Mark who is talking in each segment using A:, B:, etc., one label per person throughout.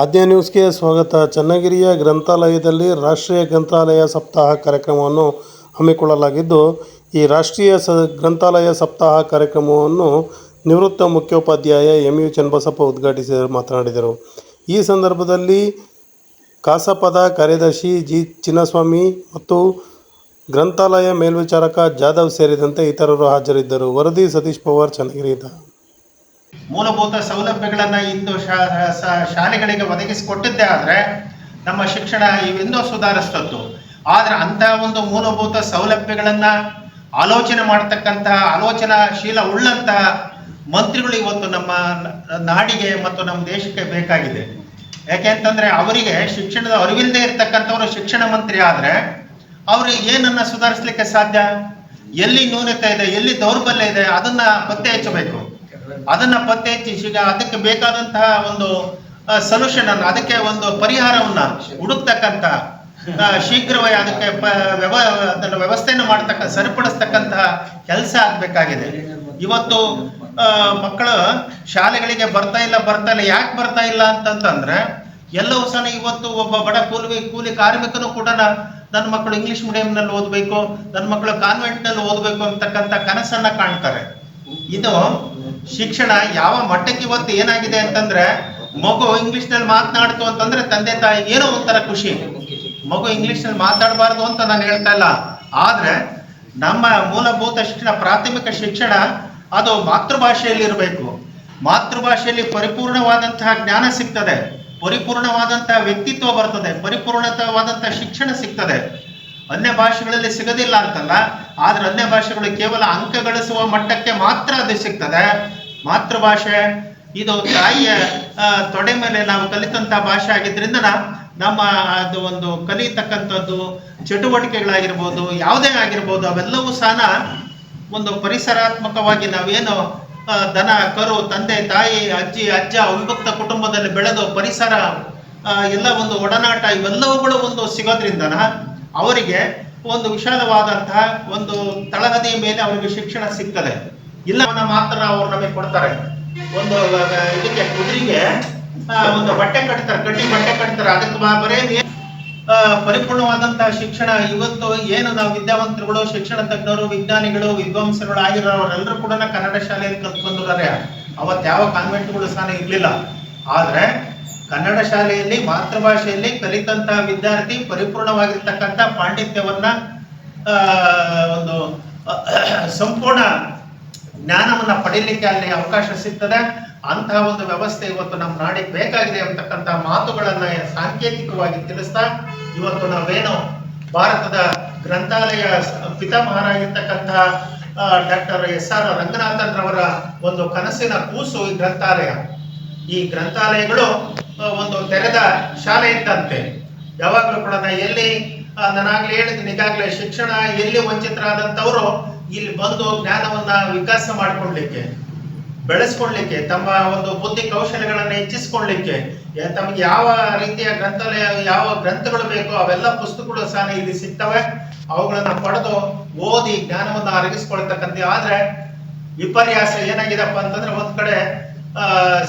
A: ಆದ್ಯ ನ್ಯೂಸ್ಗೆ ಸ್ವಾಗತ. ಚನ್ನಗಿರಿಯ ಗ್ರಂಥಾಲಯದಲ್ಲಿ ರಾಷ್ಟ್ರೀಯ ಗ್ರಂಥಾಲಯ ಸಪ್ತಾಹ ಕಾರ್ಯಕ್ರಮವನ್ನು ಹಮ್ಮಿಕೊಳ್ಳಲಾಗಿದ್ದು, ಈ ರಾಷ್ಟ್ರೀಯ ಸ ಗ್ರಂಥಾಲಯ ಸಪ್ತಾಹ ಕಾರ್ಯಕ್ರಮವನ್ನು ನಿವೃತ್ತ ಮುಖ್ಯೋಪಾಧ್ಯಾಯ ಎಂ ಯು ಚನ್ನಬಸಪ್ಪ ಉದ್ಘಾಟಿಸಿ ಮಾತನಾಡಿದರು. ಈ ಸಂದರ್ಭದಲ್ಲಿ ಕಾಸಪದ ಕಾರ್ಯದರ್ಶಿ ಜಿ ಚಿನ್ನಸ್ವಾಮಿ ಮತ್ತು ಗ್ರಂಥಾಲಯ ಮೇಲ್ವಿಚಾರಕ ಜಾಧವ್ ಸೇರಿದಂತೆ ಇತರರು ಹಾಜರಿದ್ದರು. ವರದಿ ಸತೀಶ್ ಪವಾರ್ ಚನ್ನಗಿರಿಯಿಂದ
B: ಮೂಲಭೂತ ಸೌಲಭ್ಯಗಳನ್ನು ಇಂದು ಶಾಲೆಗಳಿಗೆ ಒದಗಿಸಿಕೊಟ್ಟಿದ್ದೇ ಆದರೆ ನಮ್ಮ ಶಿಕ್ಷಣ ಇವೆಂದು ಸುಧಾರಿಸ್ತದ್ದು ಆದರೆ ಅಂತ ಒಂದು ಮೂಲಭೂತ ಸೌಲಭ್ಯಗಳನ್ನು ಆಲೋಚನೆ ಮಾಡ್ತಕ್ಕಂತಹ ಆಲೋಚನಾಶೀಲ ಉಳ್ಳಂತಹ ಮಂತ್ರಿಗಳು ಇವತ್ತು ನಮ್ಮ ನಾಡಿಗೆ ಮತ್ತು ನಮ್ಮ ದೇಶಕ್ಕೆ ಬೇಕಾಗಿದೆ. ಯಾಕೆ ಅಂತಂದ್ರೆ ಅವರಿಗೆ ಶಿಕ್ಷಣದ ಅರಿವಿಲ್ಲದೆ ಇರತಕ್ಕಂಥವರು ಶಿಕ್ಷಣ ಮಂತ್ರಿ ಆದರೆ ಅವ್ರಿಗೆ ಏನನ್ನ ಸುಧಾರಿಸಲಿಕ್ಕೆ ಸಾಧ್ಯ? ಎಲ್ಲಿ ನ್ಯೂನತೆ ಇದೆ, ಎಲ್ಲಿ ದೌರ್ಬಲ್ಯ ಇದೆ ಅದನ್ನ ಪತ್ತೆ ಹಚ್ಚಬೇಕು. ಅದನ್ನ ಪತ್ತೆ ಹಚ್ಚಿ ಅದಕ್ಕೆ ಬೇಕಾದಂತಹ ಒಂದು ಸೊಲ್ಯೂಷನ್ ಅನ್ನು, ಅದಕ್ಕೆ ಒಂದು ಪರಿಹಾರವನ್ನ ಹುಡುಕ್ತಕ್ಕಂತ ಶೀಘ್ರವಾಗಿ ಶೀಘ್ರವೇ ಅದಕ್ಕೆ ಅದನ್ನ ವ್ಯವಸ್ಥೆಯನ್ನು ಮಾಡ್ತಕ್ಕ, ಸರಿಪಡಿಸ್ತಕ್ಕಂತಹ ಕೆಲಸ ಆಗ್ಬೇಕಾಗಿದೆ. ಇವತ್ತು ಮಕ್ಕಳು ಶಾಲೆಗಳಿಗೆ ಬರ್ತಾ ಇಲ್ಲ ಬರ್ತಾ ಇಲ್ಲ, ಯಾಕೆ ಬರ್ತಾ ಇಲ್ಲ ಅಂತಂತಂದ್ರೆ, ಎಲ್ಲವೂ ಸಹ ಇವತ್ತು ಒಬ್ಬ ಬಡ ಕೂಲಿ ಕೂಲಿ ಕಾರ್ಮಿಕನು ಕೂಡ ನನ್ನ ಮಕ್ಕಳು ಇಂಗ್ಲಿಷ್ ಮೀಡಿಯಂನಲ್ಲಿ ಓದಬೇಕು, ನನ್ನ ಮಕ್ಕಳು ಕಾನ್ವೆಂಟ್ನಲ್ಲಿ ಓದಬೇಕು ಅಂತಕ್ಕಂಥ ಕನಸನ್ನ ಕಾಣ್ತಾರೆ. ಇದು ಶಿಕ್ಷಣ ಯಾವ ಮಟ್ಟಕ್ಕೆ ಇವತ್ತು ಏನಾಗಿದೆ ಅಂತಂದ್ರೆ, ಮಗು ಇಂಗ್ಲಿಷ್ನಲ್ಲಿ ಮಾತನಾಡ್ತು ಅಂತಂದ್ರೆ ತಂದೆ ತಾಯಿ ಏನೋ ಒಂಥರ ಖುಷಿ. ಮಗು ಇಂಗ್ಲಿಷ್ನಲ್ಲಿ ಮಾತಾಡಬಾರ್ದು ಅಂತ ನಾನು ಹೇಳ್ತಾ ಇಲ್ಲ. ಆದ್ರೆ ನಮ್ಮ ಮೂಲಭೂತ ಶಿಕ್ಷಣ, ಪ್ರಾಥಮಿಕ ಶಿಕ್ಷಣ ಅದು ಮಾತೃಭಾಷೆಯಲ್ಲಿ ಇರಬೇಕು. ಮಾತೃಭಾಷೆಯಲ್ಲಿ ಪರಿಪೂರ್ಣವಾದಂತಹ ಜ್ಞಾನ ಸಿಗ್ತದೆ. ಪರಿಪೂರ್ಣವಾದಂತಹ ವ್ಯಕ್ತಿತ್ವ ಬರ್ತದೆ. ಪರಿಪೂರ್ಣವಾದಂತಹ ಶಿಕ್ಷಣ ಸಿಗ್ತದೆ. ಅನ್ಯ ಭಾಷೆಗಳಲ್ಲಿ ಸಿಗೋದಿಲ್ಲ ಅಂತಲ್ಲ, ಆದ್ರೆ ಅನ್ಯ ಭಾಷೆಗಳು ಕೇವಲ ಅಂಕ ಗಳಿಸುವ ಮಟ್ಟಕ್ಕೆ ಮಾತ್ರ ಅದು ಸಿಗ್ತದೆ. ಮಾತೃಭಾಷೆ, ಇದು ತಾಯಿಯ ತೊಡೆ ಮೇಲೆ ನಾವು ಕಲಿತಂತ ಭಾಷೆ ಆಗಿದ್ರಿಂದ ನಮ್ಮ ಅದು ಒಂದು ಕಲಿತಕ್ಕಂಥದ್ದು ಚಟುವಟಿಕೆಗಳಾಗಿರ್ಬೋದು, ಯಾವುದೇ ಆಗಿರ್ಬೋದು, ಅವೆಲ್ಲವೂ ಸಹ ಒಂದು ಪರಿಸರಾತ್ಮಕವಾಗಿ ನಾವೇನು ದನ, ಕರು, ತಂದೆ, ತಾಯಿ, ಅಜ್ಜಿ, ಅಜ್ಜ, ಅವಿಭಕ್ತ ಕುಟುಂಬದಲ್ಲಿ ಬೆಳೆದು ಪರಿಸರ ಎಲ್ಲ ಒಂದು ಒಡನಾಟ ಇವೆಲ್ಲವುಗಳು ಒಂದು ಸಿಗೋದ್ರಿಂದನ ಅವರಿಗೆ ಒಂದು ವಿಶಾಲವಾದಂತಹ ಒಂದು ತಳಹದಿಯ ಮೇಲೆ ಅವರಿಗೆ ಶಿಕ್ಷಣ ಸಿಗ್ತದೆ. ಇಲ್ಲ ಮಾತ್ರ ಅವ್ರು ನಮಗೆ ಕೊಡ್ತಾರೆ. ಒಂದು ಇದಕ್ಕೆ ಕುದುರೆಗೆ ಒಂದು ಬಟ್ಟೆ ಕಟ್ತಾರೆ ಕಟ್ಟಿ ಬಟ್ಟೆ ಕಟ್ತಾರೆ. ಅದಕ್ಕೆ ಬರೇ ಪರಿಪೂರ್ಣವಾದಂತಹ ಶಿಕ್ಷಣ. ಇವತ್ತು ಏನು ನಾವು ವಿದ್ಯಾವಂತರುಗಳು, ಶಿಕ್ಷಣ ತಜ್ಞರು, ವಿಜ್ಞಾನಿಗಳು, ವಿದ್ವಾಂಸರುಗಳು ಆಗಿರೋರೆಲ್ಲರೂ ಕೂಡ ಕನ್ನಡ ಶಾಲೆಯಲ್ಲಿ ಕಲ್ತ್ಕೊಂಡ್ರೆ ಅವತ್ತು ಯಾವ ಕಾನ್ವೆಂಟ್ಗಳು ಸಹ ಇರ್ಲಿಲ್ಲ. ಆದ್ರೆ ಕನ್ನಡ ಶಾಲೆಯಲ್ಲಿ ಮಾತೃಭಾಷೆಯಲ್ಲಿ ಕಲಿತಂತಹ ವಿದ್ಯಾರ್ಥಿ ಪರಿಪೂರ್ಣವಾಗಿರ್ತಕ್ಕಂಥ ಪಾಂಡಿತ್ಯವನ್ನ ಒಂದು, ಸಂಪೂರ್ಣ ಜ್ಞಾನವನ್ನ ಪಡೀಲಿಕ್ಕೆ ಅಲ್ಲಿ ಅವಕಾಶ ಸಿಗ್ತದೆ. ಅಂತಹ ಒಂದು ವ್ಯವಸ್ಥೆ ಇವತ್ತು ನಮ್ಮ ನಾಡಿಗೆ ಬೇಕಾಗಿದೆ ಅಂತಕ್ಕಂಥ ಮಾತುಗಳನ್ನ ಸಾಂಕೇತಿಕವಾಗಿ ತಿಳಿಸ್ತಾ ಇವತ್ತು ನಾವೇನು ಭಾರತದ ಗ್ರಂಥಾಲಯ ಪಿತಾಮಹರಾಗಿರ್ತಕ್ಕಂತಹ ಡಾಕ್ಟರ್ ಎಸ್ ಆರ್ ರಂಗನಾಥನ್ ರವರ ಒಂದು ಕನಸಿನ ಕೂಸು ಈ ಗ್ರಂಥಾಲಯ. ಈ ಗ್ರಂಥಾಲಯಗಳು ಒಂದು ತೆರೆದ ಶಾಲೆ ಇದ್ದಂತೆ ಯಾವಾಗಲೂ ಕೂಡ ನಾ ಎಲ್ಲಿ ನಾನಾಗ್ಲೇ ಹೇಳಿದ್ದೀನಿ, ಈಗಾಗಲೇ ಶಿಕ್ಷಣ ಎಲ್ಲಿ ವಂಚಿತರಾದಂಥವರು ಇಲ್ಲಿ ಬಂದು ಜ್ಞಾನವನ್ನ ವಿಕಾಸ ಮಾಡಿಕೊಡ್ಲಿಕ್ಕೆ ಬೆಳೆಸ್ಕೊಳ್ಳಿಕ್ಕೆ ತಮ್ಮ ಒಂದು ಬುದ್ಧಿ ಕೌಶಲ್ಯಗಳನ್ನು ಹೆಚ್ಚಿಸ್ಕೊಳ್ಳಿಕ್ಕೆ ಯ- ತಮಗೆ ಯಾವ ರೀತಿಯ ಗ್ರಂಥಾಲಯ, ಯಾವ ಗ್ರಂಥಗಳು ಬೇಕೋ ಅವೆಲ್ಲ ಪುಸ್ತಕಗಳು ಸಹ ಇಲ್ಲಿ ಸಿಗ್ತವೆ. ಅವುಗಳನ್ನ ಪಡೆದು ಓದಿ ಜ್ಞಾನವನ್ನ ಅರಗಿಸ್ಕೊಳ್ತಕ್ಕಂಥ ಆದ್ರೆ ವಿಪರ್ಯಾಸ ಏನಾಗಿದೆಪ್ಪ ಅಂತಂದ್ರೆ ಒಂದ್ ಕಡೆ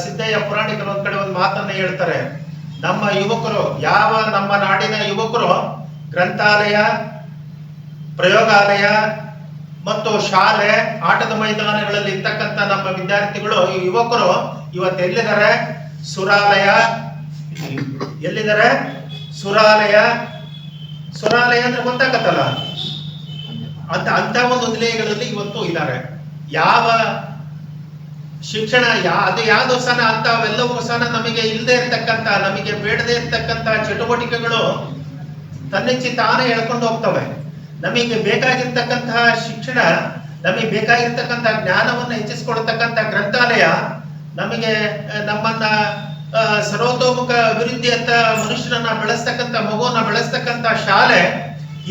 B: ಸಿದ್ದಯ್ಯ ಪುರಾಣಿಕರು ಒಂದ್ ಕಡೆ ಒಂದು ಮಾತನ್ನ ಹೇಳ್ತಾರೆ. ನಮ್ಮ ಯುವಕರು, ಯಾವ ನಮ್ಮ ನಾಡಿನ ಯುವಕರು, ಗ್ರಂಥಾಲಯ, ಪ್ರಯೋಗಾಲಯ ಮತ್ತು ಶಾಲೆ, ಆಟದ ಮೈದಾನಗಳಲ್ಲಿ ಇರ್ತಕ್ಕಂಥ ನಮ್ಮ ವಿದ್ಯಾರ್ಥಿಗಳು ಯುವಕರು ಇವತ್ತು ಎಲ್ಲಿದ್ದಾರೆ? ಸುರಾಲಯ. ಎಲ್ಲಿದ್ದಾರೆ? ಸುರಾಲಯ. ಸುರಾಲಯ ಅಂದ್ರೆ ಗೊತ್ತಾಗತ್ತಲ್ಲ? ಅಂತ ಅಂತ ಒಂದು ನಿಲಯಗಳಲ್ಲಿ ಇವತ್ತು ಇದ್ದಾರೆ. ಯಾವ ಶಿಕ್ಷಣ ಯಾ, ಅದು ಯಾವ್ದು ಅಂತ ಅವೆಲ್ಲವೂ ಸಹ ನಮಗೆ ಇಲ್ಲದೆ ಇರ್ತಕ್ಕಂಥ, ನಮಗೆ ಬೇಡದೇ ಇರ್ತಕ್ಕಂಥ ಚಟುವಟಿಕೆಗಳು ತನ್ನಿಚ್ಚಿ ತಾನೇ ಹೇಳ್ಕೊಂಡು ಹೋಗ್ತವೆ. ನಮಗೆ ಬೇಕಾಗಿರ್ತಕ್ಕಂತಹ ಶಿಕ್ಷಣ, ನಮಗೆ ಬೇಕಾಗಿರ್ತಕ್ಕಂಥ ಜ್ಞಾನವನ್ನು ಹೆಚ್ಚಿಸಿಕೊಡ್ತಕ್ಕಂಥ ಗ್ರಂಥಾಲಯ ನಮಗೆ ನಮ್ಮನ್ನ ಸರ್ವತೋಮುಖ ಅಂತ ಮನುಷ್ಯನನ್ನ ಬೆಳೆಸ್ತಕ್ಕಂಥ, ಮಗುವನ್ನ ಬೆಳೆಸ್ತಕ್ಕಂಥ ಶಾಲೆ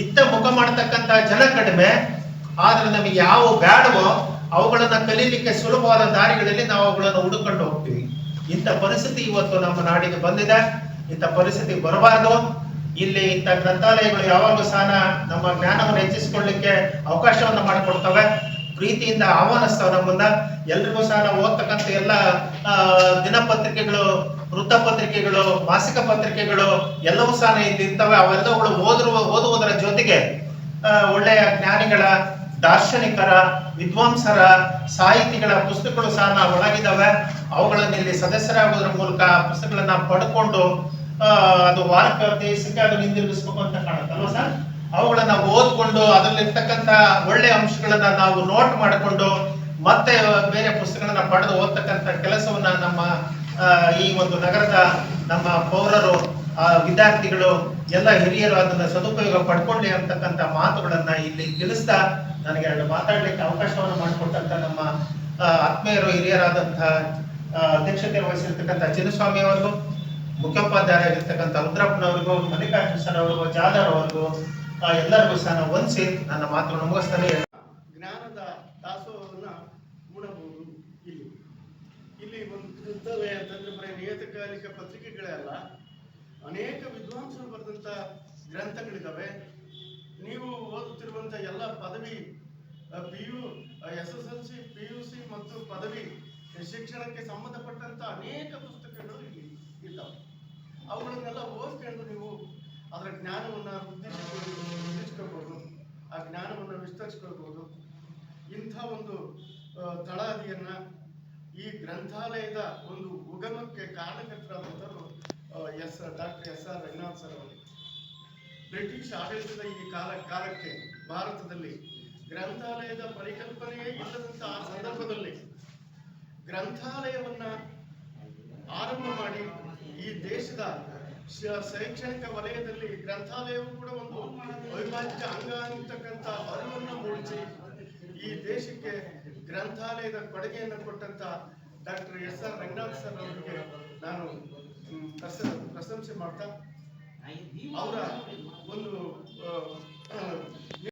B: ಇತ್ತ ಮುಖ ಮಾಡತಕ್ಕಂಥ ಜನ ಕಡಿಮೆ, ಆದ್ರೆ ನಮಗೆ ಯಾವ ಬೇಡವೋ ಅವುಗಳನ್ನ ಕಲೀಲಿಕ್ಕೆ ಸುಲಭವಾದ ದಾರಿಗಳಲ್ಲಿ ನಾವು ಅವುಗಳನ್ನು ಹುಡುಕೊಂಡು ಹೋಗ್ತೀವಿ. ಇಂಥ ಪರಿಸ್ಥಿತಿ ಇವತ್ತು ನಮ್ಮ ನಾಡಿಗೆ ಬಂದಿದೆ. ಇಂಥ ಪರಿಸ್ಥಿತಿ ಬರಬಾರದು. ಇಲ್ಲಿ ಇಂಥ ಗ್ರಂಥಾಲಯಗಳು ಯಾವಾಗಲೂ ಸಹ ನಮ್ಮ ಜ್ಞಾನವನ್ನು ಹೆಚ್ಚಿಸಿಕೊಳ್ಳಿಕ್ಕೆ ಅವಕಾಶವನ್ನು ಮಾಡಿಕೊಡ್ತವೆ. ಪ್ರೀತಿಯಿಂದ ಆಹ್ವಾನಿಸ್ತಾವ ನಮ್ಮನ್ನ. ಎಲ್ರಿಗೂ ಸಹ ನಾವು ಓದ್ತಕ್ಕಂಥ ಎಲ್ಲ ದಿನಪತ್ರಿಕೆಗಳು, ವೃತ್ತಪತ್ರಿಕೆಗಳು, ಮಾಸಿಕ ಪತ್ರಿಕೆಗಳು ಎಲ್ಲವೂ ಸಹ ಇಲ್ಲಿ ಇರ್ತವೆ. ಅವೆಲ್ಲವುಗಳು ಓದಿರುವ, ಓದುವುದರ ಜೊತೆಗೆ ಒಳ್ಳೆಯ ಜ್ಞಾನಿಗಳ ದಾರ್ಶನಿಕರ, ವಿದ್ವಾಂಸರ ಸಾಹಿತಿಗಳ ಪುಸ್ತಕಗಳು ಸಹ ನಾವು ಒಳಗಿದ್ದಾವೆ. ಅವುಗಳನ್ನು ಇಲ್ಲಿ ಸದಸ್ಯರಾಗೋದ್ರ ಮೂಲಕ ಪುಸ್ತಕಗಳನ್ನ ಪಡ್ಕೊಂಡು ಅದು ವಾರಕ್ಕೆ ಅದನ್ನು ಹಿಂದಿರುಗಿಸ್ಬೇಕು ಅಂತ ಕಾಣುತ್ತಲ್ವ ಸರ್? ಅವುಗಳನ್ನ ಓದ್ಕೊಂಡು, ಅದರಲ್ಲಿರ್ತಕ್ಕಂಥ ಒಳ್ಳೆ ಅಂಶಗಳನ್ನ ನಾವು ನೋಟ್ ಮಾಡಿಕೊಂಡು, ಮತ್ತೆ ಬೇರೆ ಪುಸ್ತಕಗಳನ್ನ ಪಡೆದು ಓದ್ತಕ್ಕಂಥ ಕೆಲಸವನ್ನ ನಮ್ಮ ಈ ಒಂದು ನಗರದ ನಮ್ಮ ಪೌರರು ವಿದ್ಯಾರ್ಥಿಗಳು ಎಲ್ಲ ಹಿರಿಯರು ಅದನ್ನ ಸದುಪಯೋಗ ಪಡ್ಕೊಂಡೆ ಅಂತಕ್ಕಂಥ ಮಾತುಗಳನ್ನ ಇಲ್ಲಿ ತಿಳಿಸ್ತಾ ನನಗೆ ಎರಡು ಮಾತಾಡ್ಲಿಕ್ಕೆ ಅವಕಾಶವನ್ನು ಮಾಡಿಕೊಟ್ಟಂತ ನಮ್ಮ ಆತ್ಮೀಯರು ಹಿರಿಯರಾದಂತಹ ಅಧ್ಯಕ್ಷತೆ ವಹಿಸಿರ್ತಕ್ಕಂಥ ಚಿನ್ನಸ್ವಾಮಿ ಅವರಿಗೂ ಮುಖ್ಯೋಪಾಧ್ಯಾಯರಾಗಿರ್ತಕ್ಕಂಥ ರುದ್ರಪ್ಪನವರಿಗೂ ಮಲ್ಲಿಕಾರ್ಜುನ ಸರ್ ಅವರಿಗೂ, ಜಾಧವ್ ಅವರಿಗೂ ಎಲ್ಲರಿಗೂ ಸಹ ನಾನು ವಂದಿಸಿ ನನ್ನ ಮಾತುಗಳನ್ನು ಮುಗಿಸ್ತಾನೆ.
C: ಜ್ಞಾನದ ದಾಸೋಹವನ್ನ ಮೂಡಬಹುದು ಇಲ್ಲಿ. ಇಲ್ಲಿ ಒಂದು ಗ್ರಂಥಾಲಯ ಅಂತಂದ್ರೆ ಬರೀ ನಿಯತಕಾಲಿಕ ಪತ್ರಿಕೆಗಳೇ ಅಲ್ಲ ಅನೇಕ ವಿದ್ವಾಂಸರು ಬರೆದಂತ ಗ್ರಂಥಗಳಿದ್ದಾವೆ ನೀವು ಓದುತ್ತಿರುವಂತ ಎಲ್ಲ ಪದವಿ P U S S L C P U C ಮತ್ತು ಪದವಿ ಶಿಕ್ಷಣಕ್ಕೆ ಸಂಬಂಧಪಟ್ಟಂತ ಅನೇಕ ಪುಸ್ತಕಗಳು ಇಲ್ಲಿ ಇದ್ದಾವೆ ಅವುಗಳನ್ನೆಲ್ಲ ಓದ್ಕೊಂಡು ನೀವು ಅದರ ಜ್ಞಾನವನ್ನು ವೃದ್ಧಿಸ್ಕೊಳ್ಬೋದು ಆ ಜ್ಞಾನವನ್ನು ವಿಸ್ತರಿಸ್ಕೊಳ್ಬೋದು ಇಂಥ ಒಂದು ತಳಹದಿಯನ್ನ ಈ ಗ್ರಂಥಾಲಯದ ಒಂದು ಉಗಮಕ್ಕೆ ಕಾರಣಕರ್ತರಾದಂಥವರು S doctor S R Ranganath sir ಅವರು. ಬ್ರಿಟಿಷ್ ಆಡಳಿತದ ಈ ಕಾಲ, ಕಾಲಕ್ಕೆ ಭಾರತದಲ್ಲಿ ಗ್ರಂಥಾಲಯದ ಪರಿಕಲ್ಪನೆಯೇ ಇಲ್ಲದಂತಹ ಆ ಸಂದರ್ಭದಲ್ಲಿ ಗ್ರಂಥಾಲಯವನ್ನ ಆರಂಭ ಮಾಡಿ ಈ ದೇಶದ ಶೈಕ್ಷಣಿಕ ವಲಯದಲ್ಲಿ ಗ್ರಂಥಾಲಯವು ಕೂಡ ಒಂದು ಅವಿಭಾಜ್ಯ ಅಂಗ ಅಂತಕ್ಕಂಥ ಅರಿವನ್ನು ಮೂಡಿಸಿ ಈ ದೇಶಕ್ಕೆ ಗ್ರಂಥಾಲಯದ ಕೊಡುಗೆಯನ್ನು ಕೊಟ್ಟಂತ doctor S R Ranganath sir ಅವರಿಗೆ ನಾನು ಪ್ರಶಂಸೆ ಮಾಡ್ತಾ? ಅವರ ಒಂದು